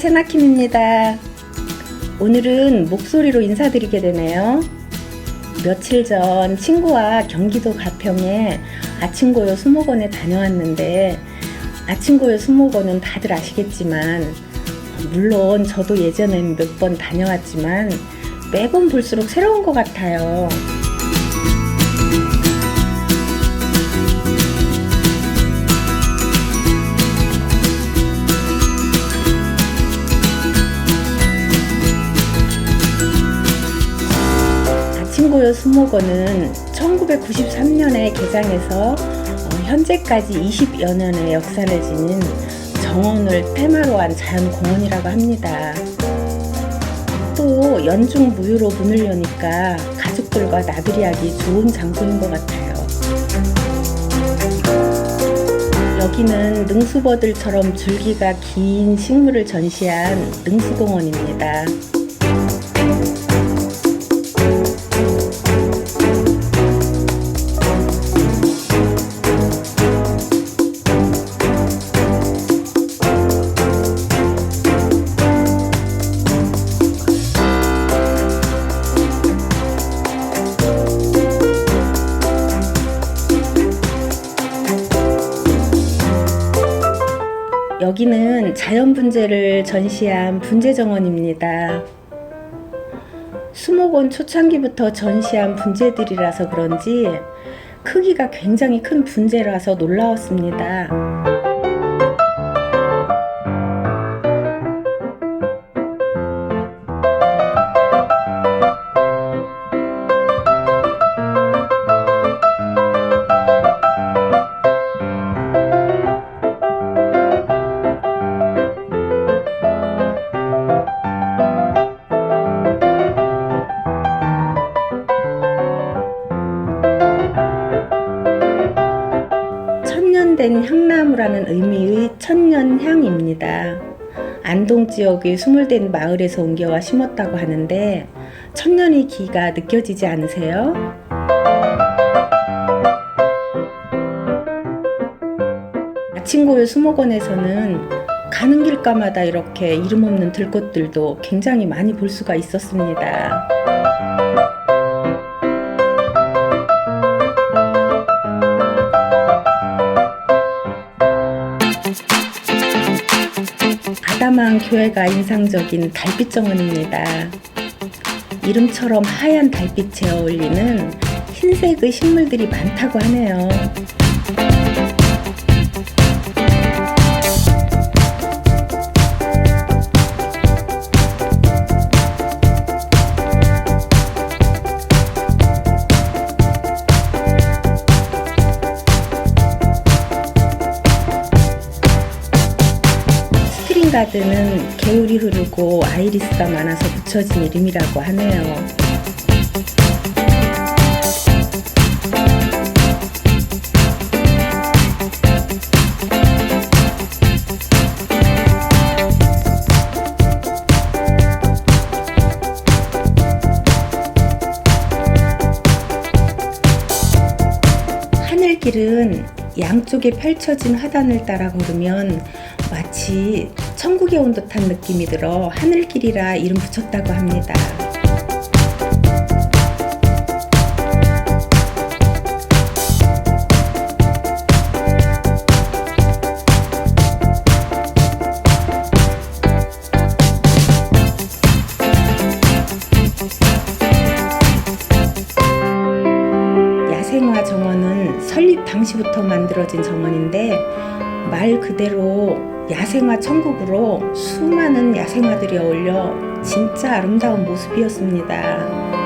세나킴입니다. 오늘은 목소리로 인사드리게 되네요. 며칠 전 친구와 경기도 가평에 아침고요 수목원에 다녀왔는데 아침고요 수목원은 다들 아시겠지만 물론 저도 예전엔 몇 번 다녀왔지만 매번 볼수록 새로운 것 같아요. 아침고요 수목원은 1993년에 개장해서 어, 현재까지 20여 년의 역사를 지닌 정원을 테마로 한 자연공원이라고 합니다. 또 연중 무휴로 문을 여니까 가족들과 나들이 하기 좋은 장소인 것 같아요. 여기는 능수버들처럼 줄기가 긴 식물을 전시한 능수공원입니다. 여기는 자연 분재를 전시한 분재 정원입니다. 수목원 초창기부터 전시한 분재들이라서 그런지 크기가 굉장히 큰 분재라서 놀라웠습니다. 향나무라는 의미의 천년향입니다. 안동 지역의 스물된 마을에서 옮겨와 심었다고 하는데 천년의 기가 느껴지지 않으세요? 아침고요 수목원에서는 가는 길가마다 이렇게 이름 없는 들꽃들도 굉장히 많이 볼 수가 있었습니다. 아담한 교회가 인상적인 달빛 정원입니다. 이름처럼 하얀 달빛에 어울리는 흰색의 식물들이 많다고 하네요. 가드는 개울이 흐르고 아이리스가 많아서 붙여진 이름이라고 하네요. 하늘길은 양쪽에 펼쳐진 화단을 따라 걸으면 마치 천국에 온 듯한 느낌이 들어 하늘길이라 이름 붙였다고 합니다. 야생화 정원은 설립 당시부터 만들어진 정원인데 말 그대로 야생화 천국으로 수많은 야생화들이 어울려 진짜 아름다운 모습이었습니다.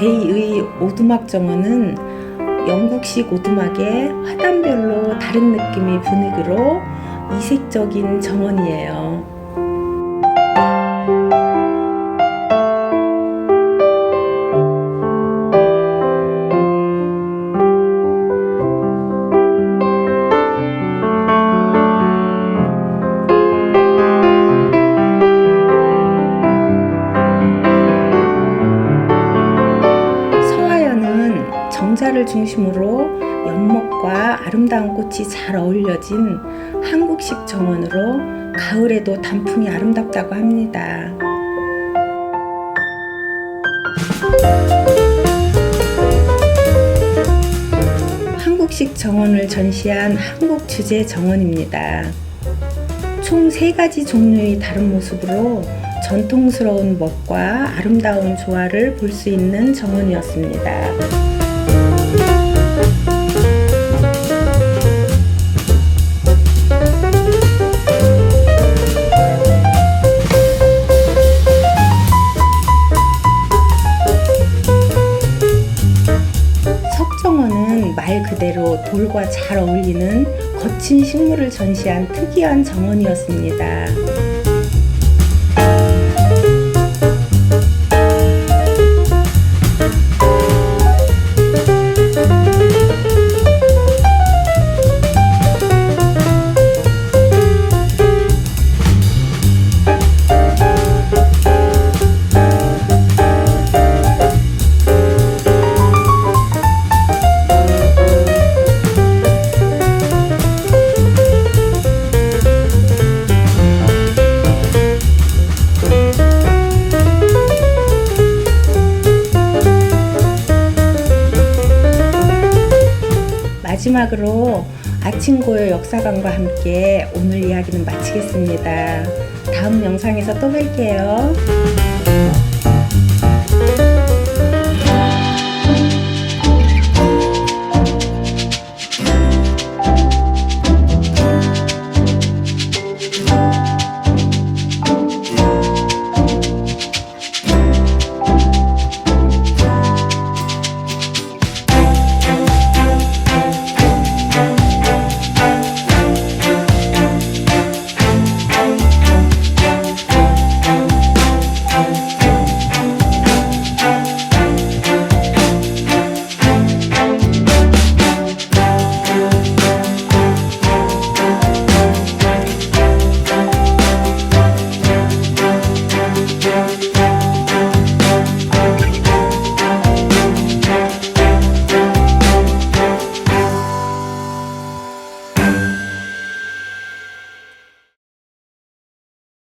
제2의 오두막 정원은 영국식 오두막에 화단별로 다른 느낌의 분위기로 이색적인 정원이에요. 바다를 중심으로 연못과 아름다운 꽃이 잘 어울려진 한국식 정원으로 가을에도 단풍이 아름답다고 합니다. 한국식 정원을 전시한 한국 주제 정원입니다. 총세 가지 종류의 다른 모습으로 전통스러운 멋과 아름다운 조화를 볼 수 있는 정원이었습니다. 말 그대로 돌과 잘 어울리는 거친 식물을 전시한 특이한 정원이었습니다. 마지막으로 아침고요 역사관과 함께 오늘 이야기는 마치겠습니다. 다음 영상에서 또 뵐게요.